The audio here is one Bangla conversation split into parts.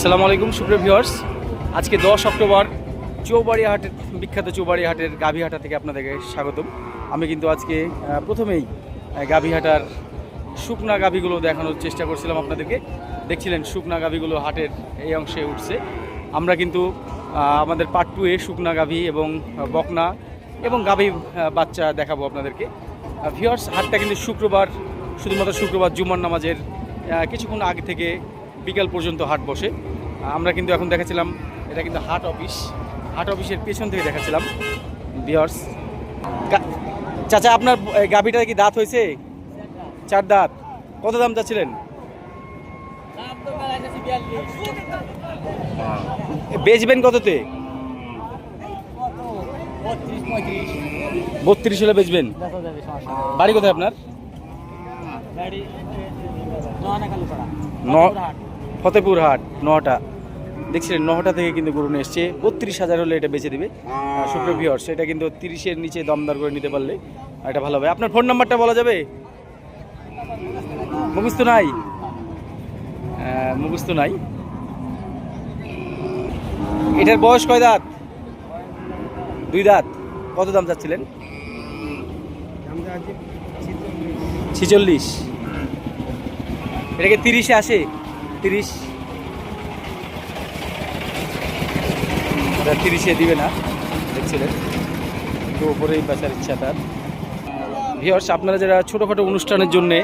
আসসালামু আলাইকুম, সুপ্রিয় ভিউয়ার্স। আজকে দশ অক্টোবর চৌবাড়ি হাটের বিখ্যাত চৌবাড়ি হাটের গাভীহাটা থেকে আপনাদেরকে স্বাগতম। আমি কিন্তু আজকে প্রথমেই গাভীহাটার শুকনা গাভীগুলো দেখানোর চেষ্টা করছিলাম আপনাদেরকে। দেখছিলেন, শুকনা গাভীগুলো হাটের এই অংশে উঠছে। আমরা কিন্তু আমাদের পার্ট টুয়ে শুকনা গাভী এবং বকনা এবং গাভী বাচ্চা দেখাবো আপনাদেরকে। ভিউয়ার্স, হাটটা কিন্তু শুক্রবার, শুধুমাত্র শুক্রবার জুমার নামাজের কিছুক্ষণ আগে থেকে বিকাল পর্যন্ত হাট বসে। আমরা কিন্তু এখন দেখাচ্ছিলাম এটা কিন্তু হাট অফিস। হাট অফিসের পেছন থেকে দেখাচ্ছিলাম বিয়ার্স চাচা আপনার গাভীটা কি দাঁত হয়েছে? চার দাঁত। কত দাম চাচ্ছিলেন? বেচবেন কততে? বত্রিশ হলে বেচবেন। বাড়ি কোথায় আপনার? ফতেপুর হাট নটা। দেখছিলেন নটা থেকে কিন্তু গরু নিয়ে এসছে। বত্রিশ হাজার হলে এটা বেচে দেবে। সুপ্রিয় সেটা কিন্তু তিরিশের নিচে দমদার করে নিতে পারলে এটা ভালো হবে। আপনার ফোন নাম্বারটা বলা যাবে? মুখস্থ নাই? মুখস্থ নাই। এটার বয়স কয় দাঁত? দুই দাঁত। কত দাম চাচ্ছিলেন? ছিচল্লিশ। এটাকে তিরিশে আসে? তিরিশ। তিরিশে দিবে না দেখছিলেন একটু ওপরেই বেচার ইচ্ছা তার। ভিওর্স আপনারা যারা ছোটোখাটো অনুষ্ঠানের জন্যে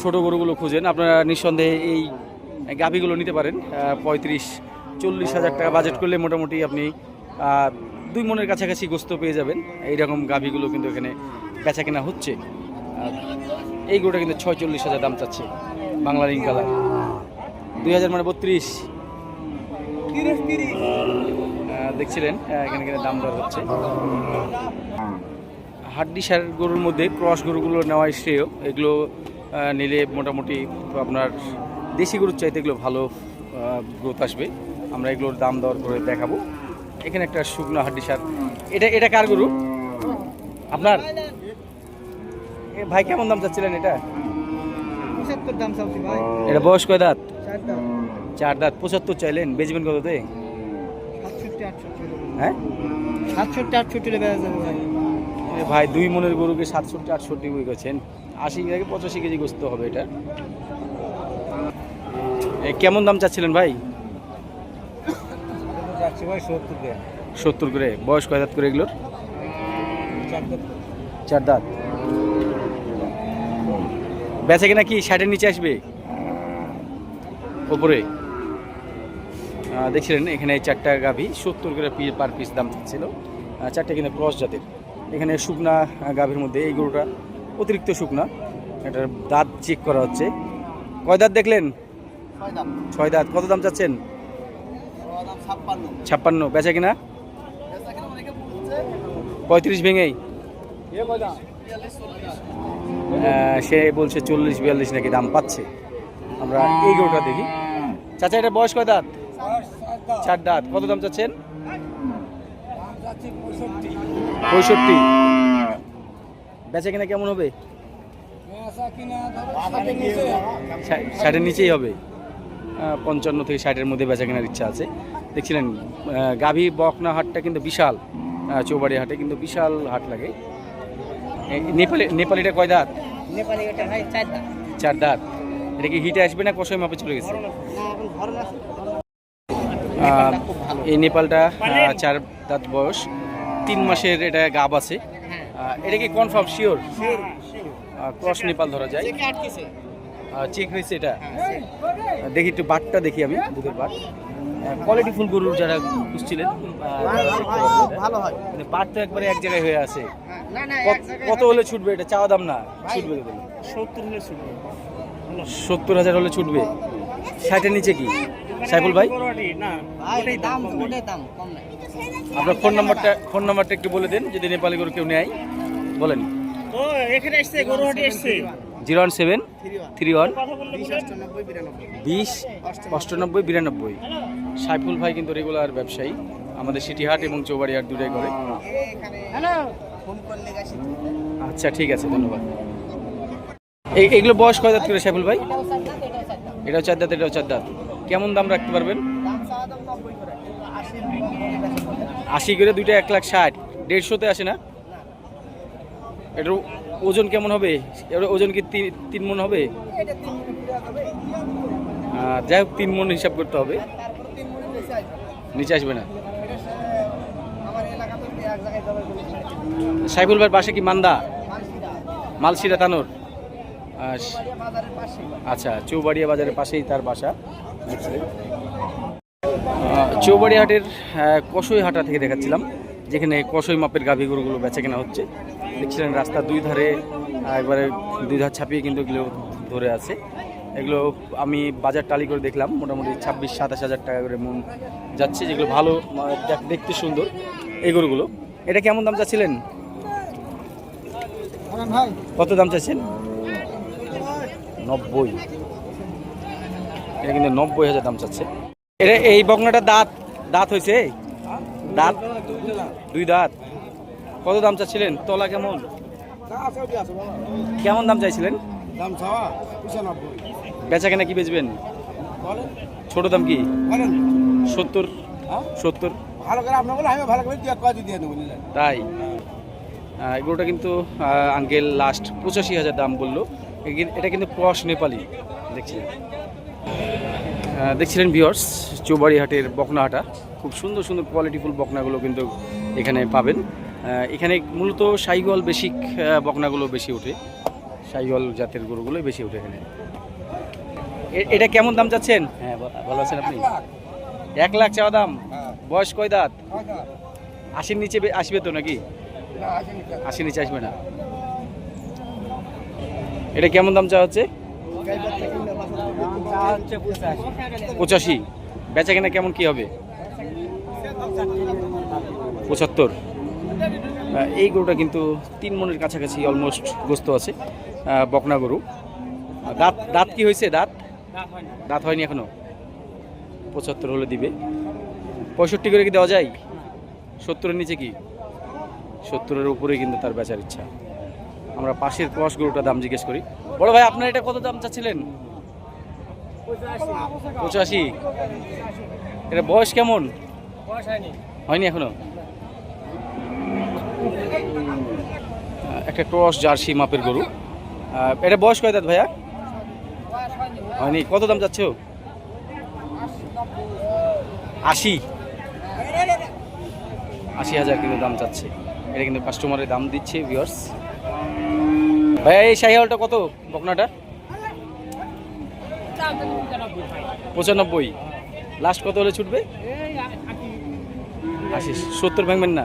ছোট গরুগুলো খুঁজেন, আপনারা নিঃসন্দেহে এই গাভিগুলো নিতে পারেন পঁয়ত্রিশ, চল্লিশ হাজার টাকা বাজেট করলে মোটামুটি আপনি দুই মনের কাছাকাছি গোস্ত পেয়ে যাবেন। এইরকম গাভিগুলো কিন্তু এখানে বেচা কেনা হচ্ছে এই গরুটা কিন্তু ছয়চল্লিশ হাজার দাম চাচ্ছে, বাংলার রিং কালার দুই হাজার মানে বত্রিশ। দেখছিলেন এখানে এখানে দাম দর হচ্ছে। হাড্ডি সার গরুর মধ্যে ক্রস গরুগুলো নেওয়াই শ্রেয়। এগুলো নিলে মোটামুটি আপনার দেশি গরুর চাইতে এগুলো ভালো গ্রোথ আসবে। আমরা এগুলোর দাম দর করে দেখাবো। এখানে একটা শুকনো হাড্ডি সার এটা এটা কার গরু? আপনার? এ ভাই কেমন দাম চাচ্ছিলেন এটা? এটা বয়স কয় দাঁত? চার দাঁত পঁচাত্তর চাইলেন বেচবেন কততে? হ্যাঁ? সাতষট্টি আটষট্টি ভাই। দুই মনের গরুকে সাতষট্টি আটষট্টি বই করছেন আশি থেকে পঁচাশি কেজি গোস্ত হবে এটা। কেমন দাম চাচ্ছিলেন ভাই? সত্তর করে। বয়স কয় দাঁত করে এগুলোর? চার দাঁত। বেচা কিনা কি ষাটের নিচে আসবে? ওপরে দেখছিলেন এখানে চারটা গাভি সত্তর করে পিস পার পিস দাম ছিল। চারটে কিন্তু ক্রস জাতের। এখানে শুকনা গাভীর মধ্যে এই গরুটা অতিরিক্ত শুকনা। এটার দাঁত চেক করা হচ্ছে। কয় দাঁত দেখলেন? ছয় দাঁত। কত দাম চাচ্ছেন? ছাপ্পান্ন। বেচা কিনা? পঁয়ত্রিশ ভেঙেই সে বলছে চল্লিশ বিয়াল্লিশ নাকি দাম পাচ্ছে। আমরা এই গরুটা দেখি। চাচা এটা বয়স কয় দাঁত? চার দাঁত। কত দাম চাচ্ছেন? পঁয়ষট্টি। বেচা কিনা কেমন হবে? ষাটের নিচেই হবে। পঞ্চান্ন থেকে ষাটের মধ্যে বেচা কেনার ইচ্ছা আছে। দেখছিলেন গাভী বকনা হাটটা কিন্তু বিশাল। চৌবাড়ি হাটে কিন্তু বিশাল হাট লাগে। নেপালি নেপালিটা কয় দাঁত? নেপালি চার দাম চার দাঁত। এটা কি হিটে আসবে না কষাই মাপে চলে গেছে? এই নেপালটা চার দাঁত বয়স তিন মাসের এটা গাব আছে। এটা কি কনফার্ম শিওর ক্রস নেপাল ধরা যায়। চেকে হয়েছে এটা। দেখি একটু বাটটা দেখি আমি দুধের বাট। কোয়ালিটি ফুল গরুর যারা খুঁজছিলেন। ভালো হয়। মানে বাট তো একবারে এক জায়গায় হয়ে আছে। কত- কত হলে ছুটবে এটা? চাওয়া দাম না? ছুটবে সত্তর হলে ছুটবে। সত্তর হাজার হলে ছুটবে। ষাটের নিচে কি? সাইফুল ভাই? দাম ওটাই দাম কম নাই। আপনার ফোন নাম্বারটা ফোন নাম্বারটা একটু বলে দেন যদি নেপালি গরু কেউ নেয়। বলেন। ও এখানে আসছে গরুহাটি আসছে zero one seven three one বিশ অষ্টানব্বই বিরানব্বই। সাইফুল ভাই কিন্তু রেগুলার ব্যবসায়ী। আমাদের সিটিহাট এবং চৌবাড়িহাট দুটাই করে। হ্যালো ফোন করলে গেছি আচ্ছা ঠিক আছে ধন্যবাদ। এগুলো বয়স কয় দাঁত করে সাইফুল ভাই? এটাও চার দাঁত এটাও চার দাঁত কেমন দাম রাখতে পারবেন? আশি করে দুইটা এক লাখ ষাট। দেড়শোতে আসে না? এটার ওজন কেমন হবে? এটার ওজন কি তিন মন হবে? যাই হোক, তিন মন হিসাব করতে হবে। নিচে আসবে না। সাইফুল ভাইয়ের পাশে কি মান্দা মালসিরা তানোর। আচ্ছা চৌবাড়িয়া বাজারের পাশেই তার বাসা আহ, চৌবাড়িয়া হাটের আহ, কসই হাটা থেকে দেখাচ্ছিলাম যেখানে কসই মাপের গাভী গরুগুলো বেচা কেনা হচ্ছে। দেখছিলেন রাস্তার দুই ধারে একবারে দুই ধার ছাপিয়ে কিন্তু এগুলো ধরে আছে। এগুলো আমি বাজার টালি করে দেখলাম মোটামুটি ছাব্বিশ সাতাশ হাজার টাকা করে মন যাচ্ছে যেগুলো ভালো দেখ- দেখতে সুন্দর এই গরুগুলো। এটা কেমন দাম চাচ্ছিলেন? কত দাম চাচ্ছেন? নব্বই। এটা কিন্তু নব্বই হাজার দাম চাচ্ছে। এটা এই বকনাটা দাঁত দাঁত হয়েছে দাঁত? দুই দাঁত। কত দাম চাচ্ছিলেন? তলা কেমন? কেমন দাম চাইছিলেন? দাম বেচা কেনা কি বেচবেন? বলেন। ছোট দাম কি? সত্তর? হ্যাঁ? সত্তর? ভালো করে আপনার বলে আমি ভালো করে দিয়ে কয় দিয়ে দেবো বুঝলেন তাই? এগুলোটা কিন্তু আঙ্কেল লাস্ট পঁচাশি হাজার দাম বলল। এটা কিন্তু ক্রস নেপালি দেখছিলেন। দেখছিলেন ভিওর্স চৌবাড়িহাটের বকনাহাটা। খুব সুন্দর সুন্দর কোয়ালিটিফুল বকনাগুলো কিন্তু এখানে পাবেন। এখানে মূলত সাইগল বেশিক বকনাগুলো বেশি ওঠে। সাইগল জাতের গরুগুলোই বেশি ওঠে এখানে। এটা কেমন দাম চাচ্ছেন? হ্যাঁ ভালো আছেন আপনি? এক লাখ চাওয়া দাম। বয়স কয় দাঁত? আশির নিচে আসবে তো নাকি? আশির নিচে আসবে না। এটা কেমন দাম চাওয়া হচ্ছে? পঁচাশি। বেচা কেনা কেমন কি হবে? পঁচাত্তর। এই গরুটা কিন্তু তিন মনের কাছাকাছি অলমোস্ট গোস্ত আছে। বকনা গরু। দাঁত দাঁত কি হয়েছে? দাঁত? দাঁত হয়নি এখনও? পঁচাত্তর হলে দিবে। পঁয়ষট্টি করে কি দেওয়া যায়? সত্তরের নিচে কি? সত্তরের উপরে কিন্তু তার বেচার ইচ্ছা। আমরা পাশের ক্রস গরুটা দাম জিজ্ঞেস করি। বড় ভাই আপনার এটা কত দাম চাচ্ছিলেন? পঁচাশি। এটা বয়স কেমন? হয়নি। এখনও? একটা ক্রস জার্সি মাপের গরু। এটা বয়স কয় দাঁত ভাইয়া? হয়নি। কত দাম যাচ্ছে? আশি। আশি হাজার কিন্তু দাম চাচ্ছে। এটা কিন্তু কাস্টমারের দাম দিচ্ছে ভিউয়ার্স ভাইয়া এই শাহিওয়ালটা কত? বকনাটা? পঁচানব্বই। লাস্ট কত হলে ছুটবে? আশি। সত্তর ভাঙবেন না?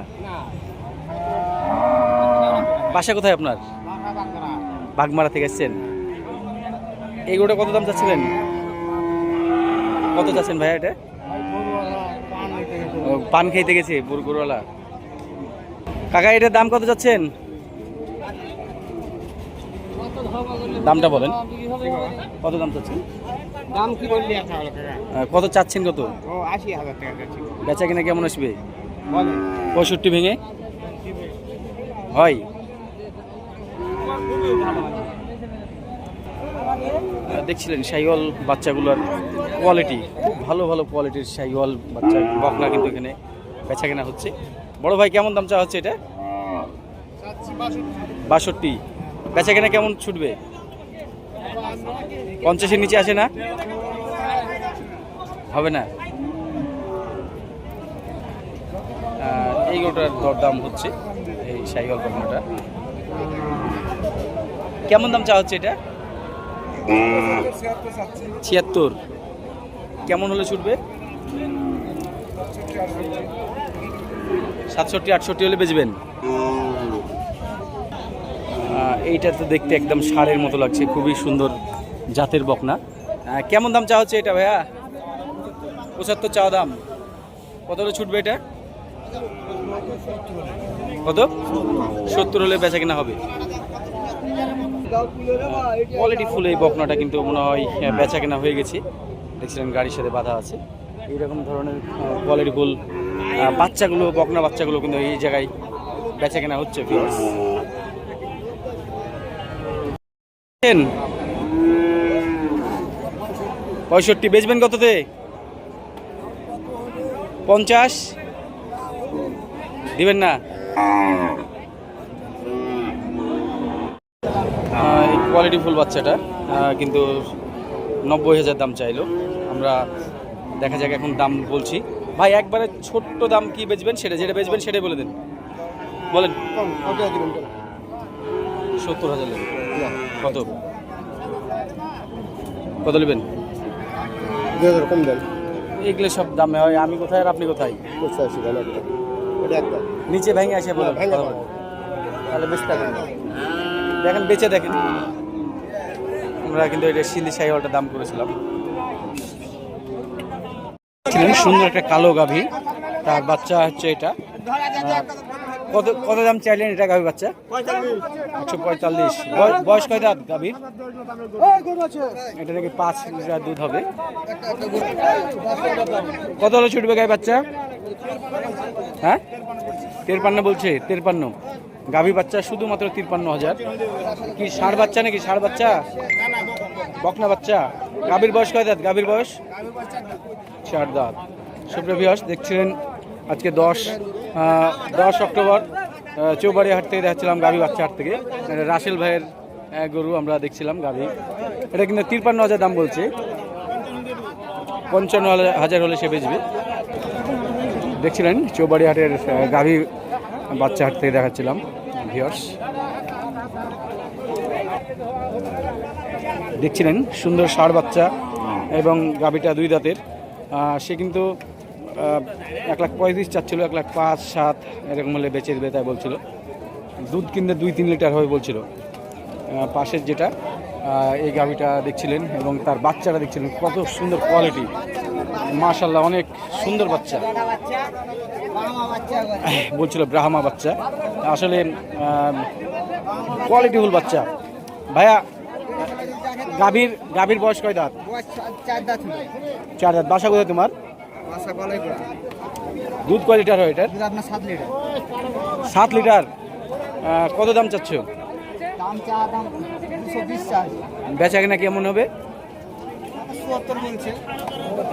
বাসা কোথায় আপনার? বাগমারা থেকে এসছেন এই গরুটা কত দাম চাচ্ছিলেন? কত চাচ্ছেন ভাইয়া এটা? পান খাইতে গেছে বুরগুরওয়ালা কাকা, এটার দাম কত যাচ্ছেন দামটা বলেন। কত দাম চাচ্ছেন? দাম কি বললি কত চাচ্ছেন কত? আশি হাজার টাকা বেচা কিনা কেমন আসবে? পঁয়ষট্টি ভেঙে? হয়। দেখছিলেন সাইওয়াল বাচ্চাগুলোর কোয়ালিটি খুব ভালো ভালো কোয়ালিটির সাইওয়াল বাচ্চা বকনা কিন্তু এখানে বেচা কেনা হচ্ছে। বড় ভাই কেমন দাম চা হচ্ছে এটা? বাষট্টি। বেচা কেনা কেমন ছুটবে? পঞ্চাশের নিচে আসে না? হবে না? এই গোটার দরদাম হচ্ছে, এই সাইকেল বকনাটা কেমন দাম চা হচ্ছে এটা? ছিয়াত্তর। কেমন হলে ছুটবে? সাতষট্টি, আটষট্টি হলে বেচবেন? এইটা তো দেখতে একদম ষাঁড়ের মতো লাগছে, খুবই সুন্দর জাতের বকনা। আহ, কেমন দাম চা হচ্ছে এটা ভাইয়া? পঁচাত্তর চা দাম। কত ছুটবে এটা? কত? সত্তর হলে বেচা কিনা হবে। কোয়ালিটি ফুল এই বকনাটা কিন্তু মনে হয় আহ, বেচা কেনা হয়ে গেছে। দেখছিলেন গাড়ির সাথে বাধা আছে। এইরকম ধরনের কোয়ালিটি ফুল বাচ্চাগুলো বকনা বাচ্চাগুলো কিন্তু এই জায়গায় বেচা কেনা হচ্ছে? পঁয়ষট্টি। বেচবেন কততে? পঞ্চাশ? দিবেন না? কোয়ালিটি ফুল বাচ্চাটা কিন্তু নব্বই হাজার দাম চাইলো। আমরা দেখা যাক এখন দাম বলছি। ভাই একবারে ছোট্ট দাম কি বেচবেন? সেটা যেটা বেচবেন সেটাই বলে দিন। বলেন। সত্তর হাজার কত? কত নেবেন? দুই হাজার কম দেন। এগুলো সব দামে হয়। আমি কোথায় আর আপনি কোথায়? পঁচাশি দেন একটা। নিচে ভেঙে আসে ভেঙে কথা তাহলে বেশ থাকেন দেখেন বেচে দেখেন। আমরা কিন্তু এটা সিলি সাইওয়ালটা দাম করেছিলাম। সুন্দর একটা কালো গাভী। তার বাচ্চা হচ্ছে এটা। কত কত দাম চাইলেন এটা গাভী বাচ্চা? একশো পঁয়তাল্লিশ। বয়স কয় দাঁত গাভীর? এটা নাকি পাঁচ লিটার দুধ হবে। কত হলো ছুটবে গায়ে বাচ্চা? হ্যাঁ? তেরপান্ন বলছে তেরপান্ন। গাভী বাচ্চা শুধুমাত্র তিরপান্ন হাজার। কি ষাঁড় বাচ্চা নাকি ষাঁড় বাচ্চা? বকনা বাচ্চা। গাভীর বয়স কয় দাঁত? গাভীর বয়স? চার দাঁত। সুপ্রভিয়াস দেখছিলেন আজকে দশ দশ অক্টোবর চৌবাড়ি হাট থেকে দেখাচ্ছিলাম গাভী বাচ্চা হাট থেকে রাসেল ভাইয়ের গরু আমরা দেখছিলাম গাভী। এটা কিন্তু তিরপান্ন হাজার দাম বলছে। পঞ্চান্ন হাজার হলে সে বেচবে। দেখছিলেন চৌবাড়ি হাটের গাভী বাচ্চা হাট থেকে দেখাচ্ছিলাম ভিওর্স দেখছিলেন সুন্দর ষাঁড় বাচ্চা এবং গাভীটা দুই দাঁতের। সে কিন্তু এক লাখ পঁয়ত্রিশ চাচ্ছিল এক লাখ পাঁচ সাত এরকম হলে বেচে দেবে তাই বলছিল। দুধ কিনতে দুই তিন লিটার হবে বলছিল। পাশের যেটা এই গাভীটা দেখছিলেন এবং তার বাচ্চাটা দেখছিলেন কত সুন্দর কোয়ালিটি মাশাল্লাহ অনেক সুন্দর বাচ্চা। বলছিল ব্রাহ্মা বাচ্চা। আসলে কোয়ালিটিফুল বাচ্চা। ভাইয়া গাভীর গাভীর বয়স কয় দাঁত? চার দাঁত চার দাঁত। বাসা কোথায় তোমার? দুধ কয় লিটার হয় এটার? দুধ আপনার সাত লিটার। সাত লিটার। কত দাম চাচ্ছ? দাম চা দাম দুশো বিশ চার্জ বেচা কিনা কেমন হবে?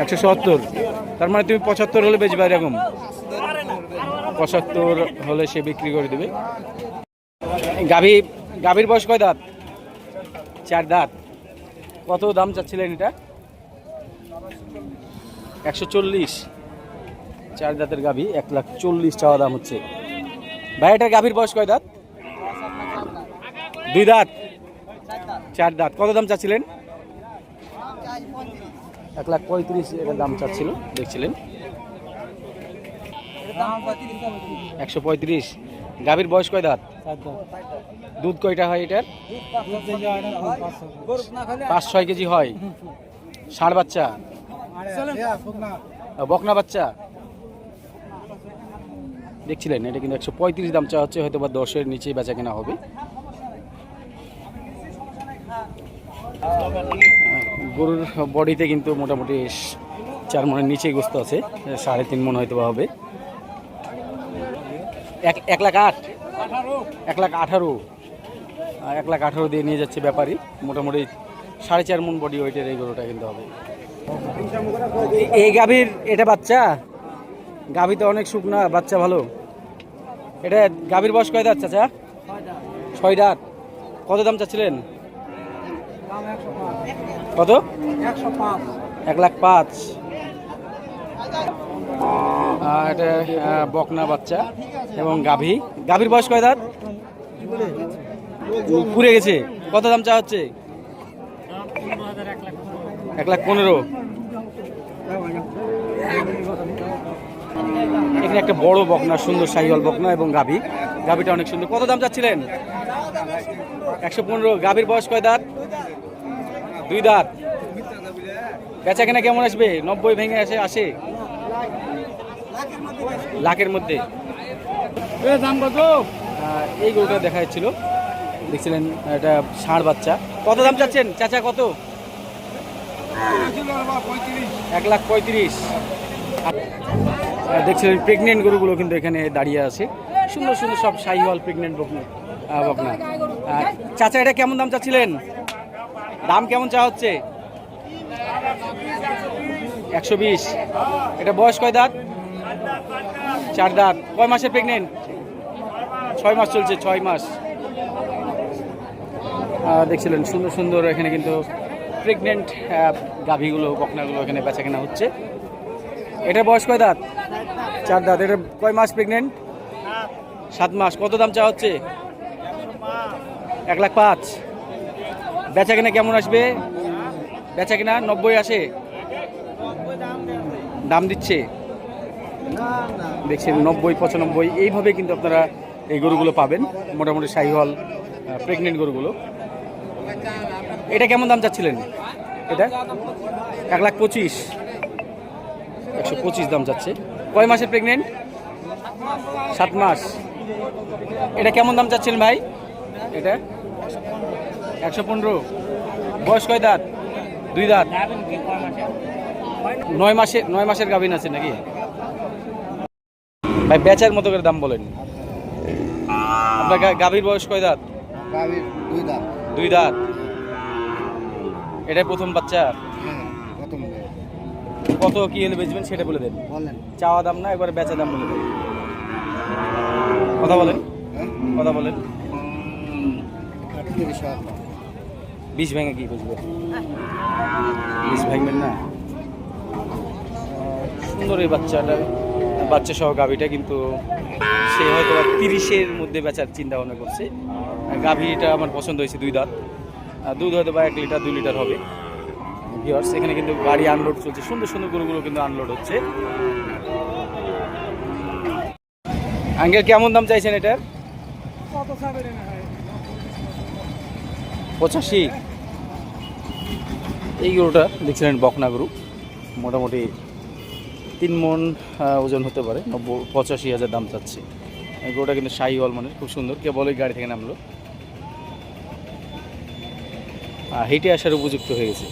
একশো সত্তর। তার মানে তুমি পঁচাত্তর হলে বেচবে এরকম? পঁচাত্তর হলে সে বিক্রি করে দেবে। গাভী গাভীর বয়স কয় দাঁত? চার দাঁত। কত দাম চাচ্ছিলেন এটা? একশো চল্লিশ। চার দাঁতের গাভী এক লাখ চল্লিশ চাওয়া দাম হচ্ছে। ভাই এটার গাভীর বয়স কয় দাঁত? দুই দাঁত। চার দাঁত। কত দাম চাচ্ছিলেন? এক লাখ পঁয়ত্রিশ এটার দাম চাচ্ছিল দেখছিলেন। একশো পঁয়ত্রিশ। গাভীর বয়স কয় দাঁত? দুধ কয়টা হয় এটার? পাঁচ ছয় কেজি হয়। ষাঁড় বাচ্চা? বকনা বাচ্চা। দেখছিলেন এটা কিন্তু একশো পঁয়ত্রিশ দাম চাওয়া হচ্ছে হয়তো বা দশের নিচে বেচা কেনা হবে। গরুর বডিতে কিন্তু মোটামুটি চার মনের নিচে গোস্ত আছে সাড়ে তিন মন হয়তো বা হবে। এক এক লাখ আট। এক লাখ আঠারো। এক লাখ আঠারো দিয়ে নিয়ে যাচ্ছে ব্যাপারী। মোটামুটি সাড়ে চার মন বডি ওয়েটের এই গরুটা কিন্তু হবে। এই গাভীর এটা বাচ্চা? গাভী তো অনেক শুকনা, বাচ্চা ভালো। এটা গাভীর বয়স কয় দাঁত চাচা? ছয় দাঁত। কত দাম চাচ্ছিলেন? কত? এক লাখ পাঁচ। এটা বকনা বাচ্চা এবং গাভী। গাভীর বয়স কয় দাঁত? পুড়ে গেছে। কত দাম চা হচ্ছে? এক লাখ পনেরো। এখানে একটা বড় বকনা, সুন্দর শাহিওয়াল বকনা এবং গাভী। গাভীটা অনেক সুন্দর। কত দাম চাচ্ছিলেন? একশো পনেরো। গাভীর বয়স কয় দাঁত? দুই দাঁত। বেচা কেনা কেমন আসবে? নব্বই ভেঙে আসে আসে লাখের মধ্যে। দাম কত? এই গরুটা দেখা যাচ্ছিল দেখছিলেন, এটা ষাঁড় বাচ্চা। কত দাম চাচ্ছেন? চাচা, কত? এক লাখ পঁয়ত্রিশ। দেখছিলেন প্রেগনেন্ট গরুগুলো কিন্তু এখানে দাঁড়িয়ে আছে। সুন্দর সুন্দর সব সাইওয়াল প্রেগনেন্ট বকনা চাচা, এটা কেমন দাম চাচ্ছিলেন? দাম কেমন চা হচ্ছে? একশো বিশ। এটা বয়স কয় দাঁত? চার দাঁত। কয় মাসের প্রেগনেন্ট ছয় মাস চলছে, ছয় মাস। দেখছিলেন সুন্দর সুন্দর এখানে কিন্তু প্রেগনেন্ট গাভীগুলো, বকনাগুলো এখানে বেচা কেনা হচ্ছে। এটা বয়স কয় দাঁত? চার দাঁত। এটা কয় মাস প্রেগনেন্ট সাত মাস। কত দাম চা হচ্ছে? এক লাখ পাঁচ। বেচা কেনা কেমন আসবে? বেচা কেনা নব্বই আসে? দাম দিচ্ছে? দেখছেন, নব্বই, পঁচানব্বই। এইভাবে কিন্তু আপনারা এই গরুগুলো পাবেন। মোটামুটি শাহিহল প্রেগনেন্ট গরুগুলো। এটা কেমন দাম চাচ্ছিলেন? এটা? এক লাখ পঁচিশ। একশো পঁচিশ দাম চাচ্ছে। কয় মাসের প্রেগনেন্ট সাত মাস। এটা কেমন দাম চাচ্ছিলেন ভাই? এটা? একশো পনেরো। বয়স কয় দাঁত? দুই দাঁত। নয় মাসে, নয় মাসের গাভিন আছে নাকি? ভাই, বেচার মতো করে দাম বলেন। আপনার গাভীর বয়স কয় দাঁত? গাভীর দুই দাম দুই দাঁত। এটাই প্রথম বাচ্চা। কত কি হলে বেচবেন সেটা বলে দেন। বলেন। চাওয়া দাম না একবার বেচা দাম বলে দেন। কথা বলেন। হ্যাঁ? কথা বলেন। বিষ ভেঙে কি বুঝবে? বিষ ভাঙবেন না। সুন্দর এই বাচ্চাটা। বাচ্চা সহ গাভীটা কিন্তু সে হয়তো তিরিশের মধ্যে বেচার চিন্তা ভাবনা করছে গাভীটা আমার পছন্দ হয়েছে দুই দাঁত। দুধ হয়তো বা এক লিটার, দুই লিটার হবে। ভিওর্স এখানে কিন্তু গাড়ি আনলোড চলছে। সুন্দর সুন্দর গরুগুলো কিন্তু আনলোড হচ্ছে। আঙ্কেল, কেমন দাম চাইছেন এটার? পঁচাশি। এই গরুটা দেখছিলেন বকনা গরু। মোটামুটি তিন মন ওজন হতে পারে। নব্বই, পঁচাশি হাজার দাম চাচ্ছি। গোটা কিন্তু শাহি হল মানে খুব সুন্দর। কেবল ওই গাড়ি থেকে নামলো। হেঁটে আসার উপযুক্ত হয়ে গেছে।